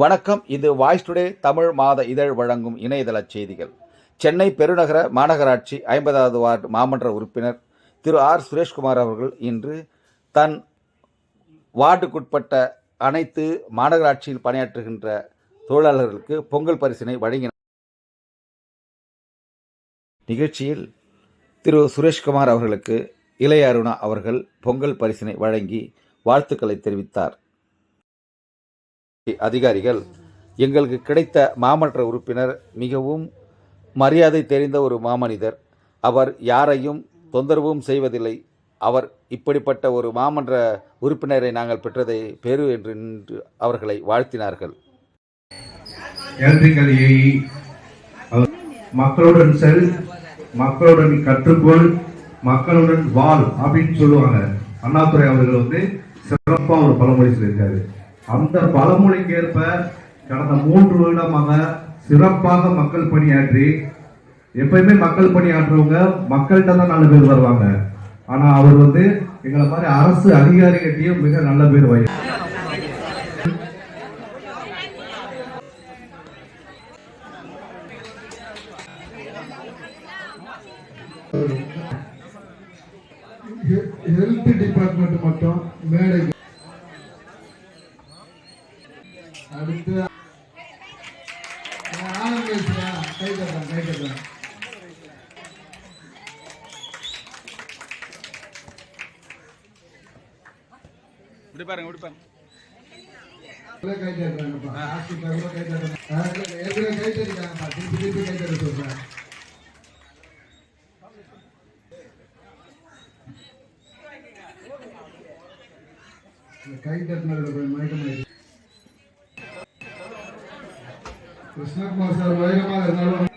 வணக்கம். இது voice today Tamil மாத இதழ் வழங்கும் இணையதள செய்திகள். சென்னை பெருநகர மாநகராட்சி ஐம்பதாவது வார்டு மாமன்ற உறுப்பினர் திரு ஆர். சுரேஷ்குமார் அவர்கள் இன்று தன் வார்டுக்குட்பட்ட அனைத்து மாநகராட்சியில் பணியாற்றுகின்ற தொழிலாளர்களுக்கு பொங்கல் பரிசினை வழங்கினார். நிகழ்ச்சியில் திரு சுரேஷ்குமார் அவர்களுக்கு இளையருணா அவர்கள் பொங்கல் பரிசினை வழங்கி வாழ்த்துக்களை தெரிவித்தார். அதிகாரிகள். எங்களுக்கு கிடைத்த மாமன்ற உறுப்பினர் மிகவும் மரியாதை தெரிந்த ஒரு மாமனிதர். அவர் யாரையும் தொந்தரவும் செய்வதில்லை. அவர் இப்படிப்பட்ட ஒரு மாமன்ற உறுப்பினரை நாங்கள் பெற்றதை பெரு என்று நின்று அவர்களை வாழ்த்தினார்கள். எலக்ட்ரிக்கல் மக்களுடன் செல் மக்களுடன் கற்றுக்கொள் மக்களுடன் வாழ் அப்படின்னு சொல்லுவாங்க. அண்ணாதுரை அவர்கள் வந்து சிறப்பாக ஒரு பழமொழி சொல்லியிருக்காரு. அந்த பழமொழிக்கேற்ப கடந்த மூன்று வருடமாக சிறப்பாக மக்கள் பணியாற்றி எப்பயுமே மக்கள் பணியாற்றுறவங்க மக்கள்கிட்ட தான் நல்ல பேர் வருவாங்க. ஆனா அவர் வந்து எங்களை மாதிரி அரசு அதிகாரிகிட்டையும் மிக நல்ல பேர் வை ஹெல்த் டிபார்ட்மெண்ட் மட்டும் மேடை தட்டேன் கை தட்டேன் இப்படி பாருங்க இப்படி பாருங்க கை தட்டுறாங்கப்பா ஹாஸ்பிட்டல் கை தட்டுறாங்க ஏற்கனவே கை தட்டிட்டாங்கப்பா திருப்பி திருப்பி கை தட்ட சொல்றேன் இந்த கை தட்டினதுல போய் மயக்கமாயிடுச்சு கிருஷ்ணகுமார் சார் உயரமாக இருந்தாலும்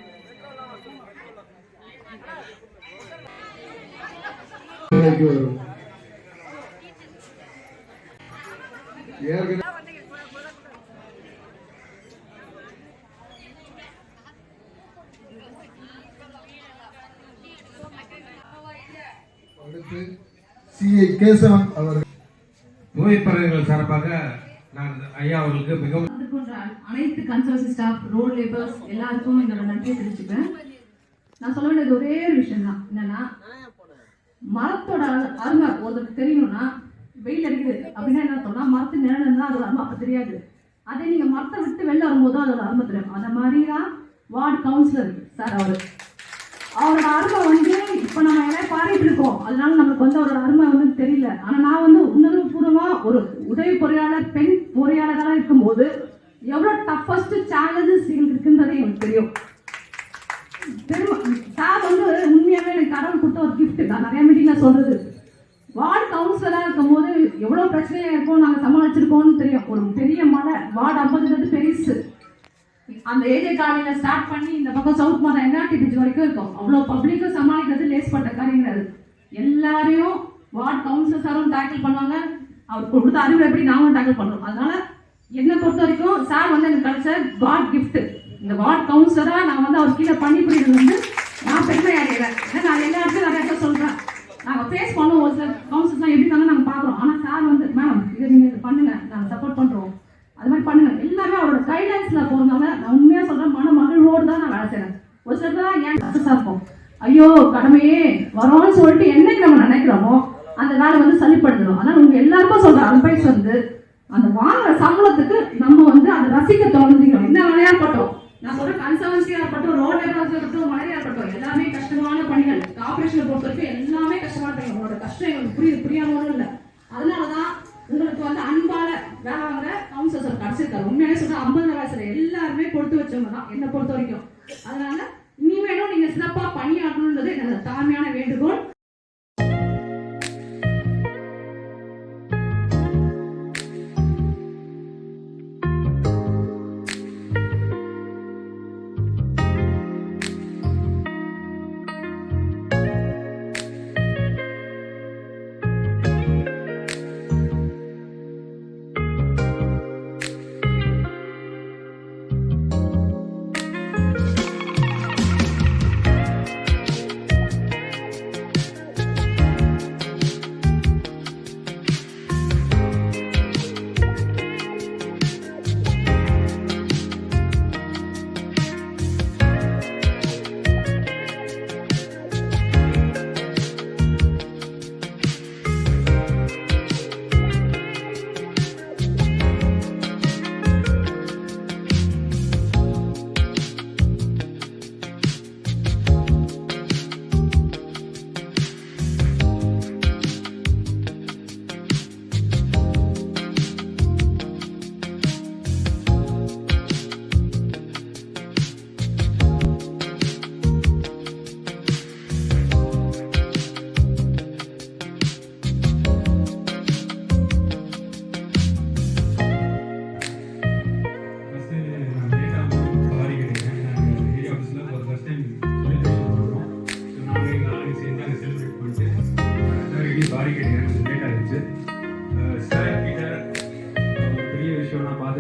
வேலைக்கு வரும் ஏற்கனவே அடுத்து சிஐ கேசவன் அவர்கள். புகைப்படங்கள் சார்பாக நான் ஐயா அவர்களுக்கு மிகவும் அனைத்து கன்சர்வசி ஸ்டாஃப் ரோட் லேபர்ஸ் எல்லாருக்கும் என்னோட நன்றியை தெரிவிச்சுப்பேன் நான் சொல்ல வேண்டியது ஒரே ஒரு விஷயம் தான் என்னன்னா மரத்தோட அரு- அருமை ஒருத்தருக்கு தெரியணும்னா வெயில் அடிக்குது அப்படின்னா என்ன சொன்னா மரத்து நிழல் இருந்தால் அதோட அருமை அப்போ தெரியாது. அதே நீங்க மரத்தை விட்டு வெளில வரும்போது அதோட அருமை தெரியும். அந்த மாதிரி தான் வார்டு கவுன்சிலர் சார் அவர். அவரோட அருமை வந்து இப்போ நம்ம எல்லாம் பாடிட்டு இருக்கோம். அதனால நம்மளுக்கு வந்து அவரோட அருமை வந்து தெரியல. ஆனால் நான் வந்து உணர்வு பூர்வமாக ஒரு உதவி பொறியாளர் பெண் பொறியாளராக இருக்கும்போது எவ்வளோ டஃபஸ்ட் சேலஞ்சஸ் எங்களுக்கு இருக்குன்றதே எனக்கு தெரியும். பெருமை சார் வந்து உண்மையாகவே எனக்கு கடவுள் கொடுத்த ஒரு gift. நான் நிறைய மீட்டிங்கில் சொல்கிறது வார்டு கவுன்சிலரா இருக்கும்போது எவ்வளோ பிரச்சனையாக இருக்கும் நாங்கள் சமாளிச்சிருக்கோம்னு தெரியும். ஒரு பெரிய மலை வார்டு ஐம்பது பெருசு அந்த ஏஜே காலையில் ஸ்டார்ட் பண்ணி இந்த பக்கம் சவுத் மாதம் என்ஆர்டி பிரிட்ஜ் வரைக்கும் இருக்கும். அவ்வளோ பப்ளிக்கும் சமாளிக்கிறது லேஸ் காரியம் கிடையாது எல்லாரையும் வார்டு கவுன்சிலர் சாரும் டேக்கிள் பண்ணுவாங்க. அவர் கொடுத்த அறிவு எப்படி நாங்களும் டேக்கிள் பண்ணுறோம் அதனால என்னை பொறுத்த வரைக்கும் சார் வந்து எனக்கு கிடைச்ச காட் கிஃப்ட்டு இந்த வார்டு கவுன்சிலரா நான் வந்து அவர் கீழே பண்ணிபுரியது வந்து நான் பெருமை அடைகிறேன் ஏன்னா நான் எல்லா இடத்துலையும் நிறைய இடத்துல சொல்றேன். நாங்க ஃபேஸ் பண்ணுவோம் ஒரு சில கவுன்சிலர்ஸ்லாம் எப்படி தானே நாங்க பாக்குறோம் ஆனா சார் வந்து மேம் இதை நீங்க இது பண்ணுங்க. நாங்க சப்போர்ட் பண்றோம். அது மாதிரி பண்ணுங்க. எல்லாமே அவரோட கைட்லைன்ஸ்ல போறதுனால நான் உண்மையா சொல்றேன் மன மகிழ்வோடு தான் நான் வேலை செய்கிறேன் ஒரு சிலர் தான் ஏன் சக்சஸா இருக்கும் ஐயோ கடமையே வரோம்னு சொல்லிட்டு என்னைக்கு நம்ம நினைக்கிறோமோ அந்த வேலை வந்து சளிப்படுத்தணும் அதனால உங்க எல்லாருக்கும் சொல்ற அட்வைஸ் வந்து அந்த வாங்குற சம்பளத்துக்கு நம்ம வந்து அதை ரசிக்க தொடர்ந்துக்கணும் என்ன வேலையா இருக்கட்டும். நான் சொல்ற கன்சர்வன்சியா இருக்கட்டும் ரோட் இருக்கட்டும் மலையா இருக்கட்டும் எல்லாமே கஷ்டமான பணிகள். ஆபரேஷனை பொறுத்த வரைக்கும் எல்லாமே கஷ்டமான பணிகள். உங்களோட கஷ்டம் எங்களுக்கு புரியுது புரியாமலும் இல்லை. அதனாலதான் உங்களுக்கு வந்து அன்பால வேலை வாங்குற கவுன்சிலர் கிடைச்சிருக்காரு. உண்மையான சொல்ற ஐம்பது வயசுல எல்லாருமே கொடுத்து வச்சவங்க தான் என்னை பொறுத்த வரைக்கும் அதனால இனிமேலும் நீங்க சிறப்பா பணியாற்றணுன்றது என்னோட தாழ்மையான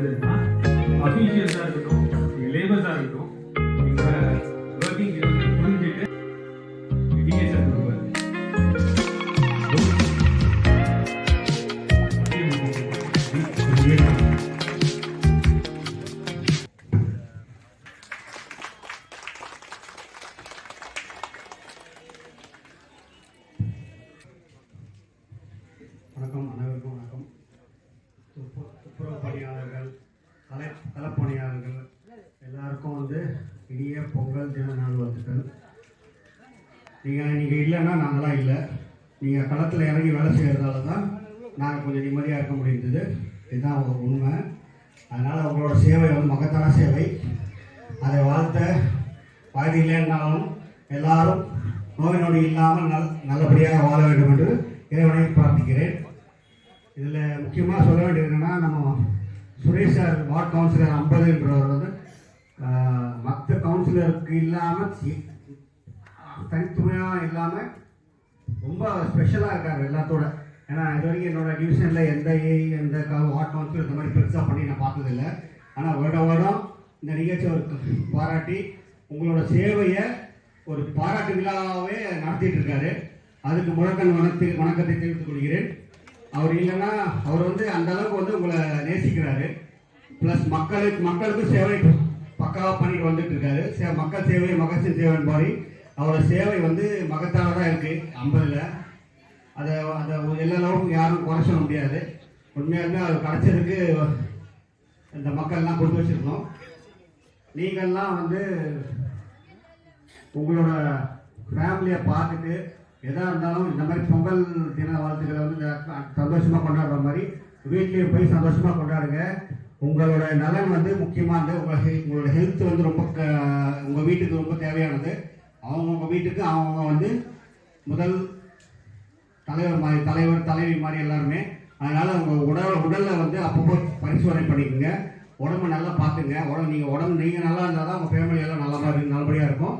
ஆகுதுன்னா அஃபீஷியல்ஸாக இருக்கட்டும் லேபர்ஸாக இருக்கட்டும் நீங்கள் நீங்கள் இல்லைன்னா நாங்களாம் இல்லை. நீங்கள் களத்தில் இறங்கி வேலை செய்கிறதால தான் நாங்கள் கொஞ்சம் நிம்மதியாக இருக்க முடிந்தது. இதுதான் ஒரு உண்மை. அதனால் உங்களோட சேவை வந்து மகத்தான சேவை. அதை வாழ்த்த வயது இல்லைன்னாலும் எல்லாரும் நோய் நொடி இல்லாமல் நல் நல்லபடியாக வாழ வேண்டும் என்று இறைவனை பிரார்த்திக்கிறேன். இதில் முக்கியமாக சொல்ல வேண்டியது என்னென்னா நம்ம சுரேஷ் சார் வார்டு கவுன்சிலர் ஐம்பதுன்றவர் வந்து மற்ற கவுன்சிலருக்கு இல்லாமல் தனித்துமையாக இல்லாமல் ரொம்ப ஸ்பெஷலாக இருக்கார் எல்லாத்தோட. ஏன்னா இது வரைக்கும் என்னோட டிவிஷனில் எந்த ஏஐ எந்த வாட் கவுன்சில் இந்த மாதிரி பெருசாக பண்ணி நான் பார்த்ததில்லை. ஆனால் வருட வருடம் இந்த நிகழ்ச்சியை ஒரு பாராட்டி உங்களோட சேவையை ஒரு பாராட்டு விழாவே நடத்திட்டு இருக்காரு. அதுக்கு முழக்கன் வணக்கத்தை வணக்கத்தை தெரிவித்துக் கொள்கிறேன். அவர் இல்லைன்னா அவர் வந்து அந்த அளவுக்கு வந்து உங்களை நேசிக்கிறாரு. ப்ளஸ் மக்களுக்கு மக்களுக்கும் சேவை பக்காவாக பண்ணிட்டு வந்துட்டு இருக்காரு. சே மக்கள் சேவை மகசின் சேவைன்னு பாடி அவரோட சேவை வந்து மகத்தானதாக இருக்குது ஐம்பதில் அதை அதை எல்லா யாரும் குறை சொல்ல முடியாது. உண்மையாலுமே அது கிடைச்சதுக்கு இந்த மக்கள்லாம் கொடுத்து வச்சிருக்கோம். நீங்கள்லாம் வந்து உங்களோட ஃபேமிலியை பார்த்துட்டு எதாக இருந்தாலும் இந்த மாதிரி பொங்கல் தின வாழ்த்துக்களை வந்து சந்தோஷமாக கொண்டாடுற மாதிரி வீட்லேயே போய் சந்தோஷமாக கொண்டாடுங்க. உங்களோட நலன் வந்து முக்கியமானது உங்கள் ஹெல் உங்களோட ஹெல்த் வந்து ரொம்ப உங்கள் வீட்டுக்கு ரொம்ப தேவையானது. அவங்கவுங்க வீட்டுக்கு அவங்கவுங்க வந்து முதல் தலைவர் மாதிரி தலைவர் தலைவி மாதிரி எல்லாருமே. அதனால் உங்கள் உடல் உடலில் வந்து அப்பப்போ பரிசோதனை பண்ணிக்கோங்க. உடம்பு நல்லா பார்த்துங்க. உடம்பு நீங்கள் உடம்பு நீங்கள் நல்லா இருந்தால் தான் உங்கள் ஃபேமிலி எல்லாம் நல்லா நல்லபடியாக இருக்கும்.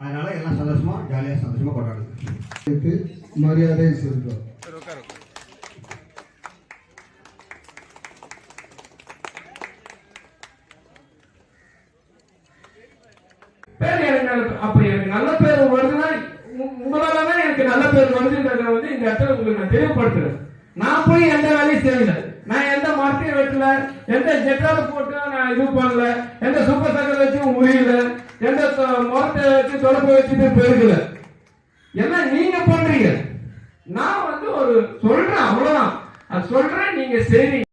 அதனால் எல்லாம் சந்தோஷமாக ஜாலியாக சந்தோஷமாக கொண்டாடுங்க. மரியாதை செலுத்துவோம் பேர் எனக்கு நல்ல- அப்ப எனக்கு நல்ல பேர் வருதுன்னா உ- உங்களால தான் எனக்கு நல்ல பேர் வருதுன்றத இடத்துல உங்களுக்கு நான் தெரியப்படுத்துறேன் நான் போய் எந்த வேலையும் செய்யல. நான் எந்த மரத்தையும் வெட்டல எந்த ஜெட்டால போட்டு நான் இது பண்ணல எந்த சூப்பர் சக்கரை வச்சு முறியல எந்த தொ- மரத்தை வச்சு தொடர்பு வச்சுட்டு பெருகல. எல்லாம் நீங்க பண்றீங்க. நான் வந்து ஒரு சொல்றேன் அவ்வளவுதான். அது சொல்றேன் நீங்க செய்றீங்க.